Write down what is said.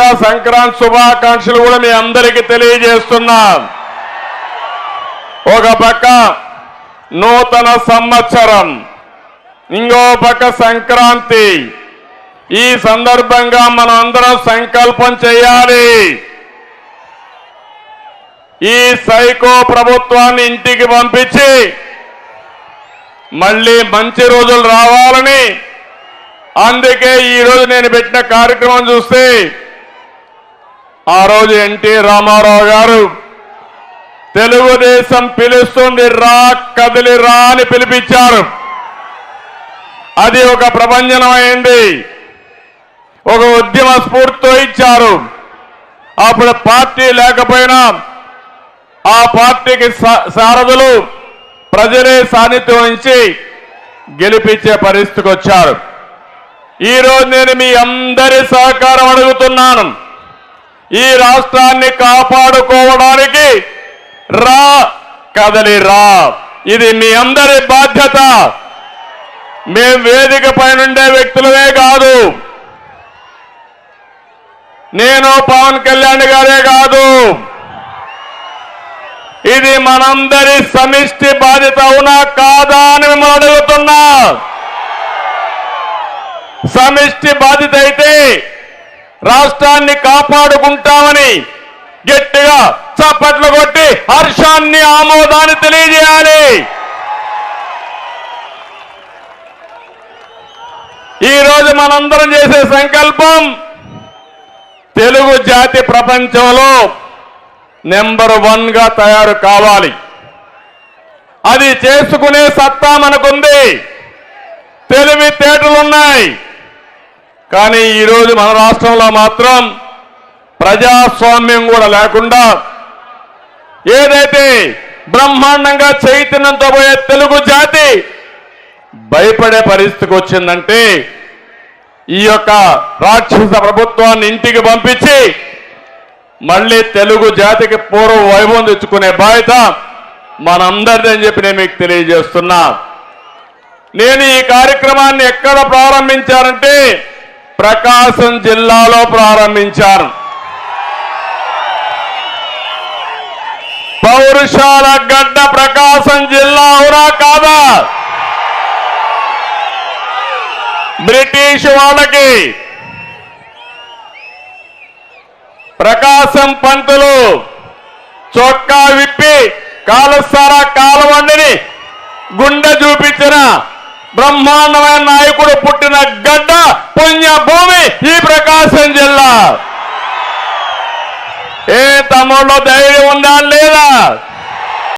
సంక్రాంతి శుభాకాంక్షలు కూడా మీ అందరికీ తెలియజేస్తున్నా. ఒక పక్క నూతన సంవత్సరం ఇంకో పక్క సంక్రాంతి. ఈ సందర్భంగా మనం అందరం సంకల్పం చేయాలి. ఈ సైకో ప్రభుత్వాన్ని ఇంటికి పంపించి మళ్ళీ మంచి రోజులు రావాలని. అందుకే ఈ రోజు నేను పెట్టిన కార్యక్రమం చూస్తే ఆ రోజు ఎన్టీ రామారావు గారు తెలుగుదేశం పిలుస్తుంది రా కదిలి రా అని పిలిపించారు. అది ఒక ప్రభంజనమైంది. ఒక ఉద్యమ స్ఫూర్తితో ఇచ్చారు. అప్పుడు పార్టీ లేకపోయినా ఆ పార్టీకి సారథులు ప్రజలే సాన్నిధ్యం నుంచి గెలిపించే పరిస్థితికి వచ్చారు. ఈ రోజు నేను మీ అందరి సహకారం అడుగుతున్నాను. ఈ రాష్ట్రాన్ని కాపాడుకోవడానికి రా కదలి రా. ఇది మీ అందరి బాధ్యత. మేం వేదిక పైనుండే వ్యక్తులమే కాదు. నేను పవన్ కళ్యాణ్ గారే కాదు. ఇది మనందరి సమిష్టి బాధ్యత అవునా కాదా అని మిమ్మల్ని అడుగుతున్నా. సమిష్టి బాధ్యత అయితే రాష్ట్రాన్ని కాపాడుకుంటామని గట్టిగా చప్పట్లు కొట్టి హర్షాన్ని ఆమోదాన్ని తెలియజేయాలి. ఈరోజు మనందరం చేసే సంకల్పం తెలుగు జాతి ప్రపంచంలో నెంబర్ వన్గా తయారు కావాలి. అది చేసుకునే సత్తా మనకుంది. తెలివితేటలున్నాయి. కానీ ఈరోజు మన రాష్ట్రంలో మాత్రం ప్రజాస్వామ్యం కూడా లేకుండా ఏదైతే బ్రహ్మాండంగా చైతన్యంతో పోయే తెలుగు జాతి భయపడే పరిస్థితికి వచ్చిందంటే ఈ యొక్క రాక్షస ప్రభుత్వాన్ని ఇంటికి పంపించి మళ్ళీ తెలుగు జాతికి పూర్వ వైభవం తెచ్చుకునే బాధ్యత మనందరిది అని చెప్పి నేను మీకు తెలియజేస్తున్నా. నేను ఈ కార్యక్రమాన్ని ఎక్కడ ప్రారంభించానంటే ప్రకాశం జిల్లాలో ప్రారంభించారు. పౌరుషాల గడ్డ ప్రకాశం జిల్లా అవునా కాదా? బ్రిటిష్ వాళ్ళకి. ప్రకాశం పంతులు చొక్కా విప్పి కాలుస్తారా కాలువండిని? గుండె చూపించిన బ్రహ్మాండమైన నాయకుడు పుట్టిన గడ్డ పుణ్యభూమి ఈ ప్రకాశం జిల్లా. ఏ తమ్ముళ్ళు ధైర్యం లేదా?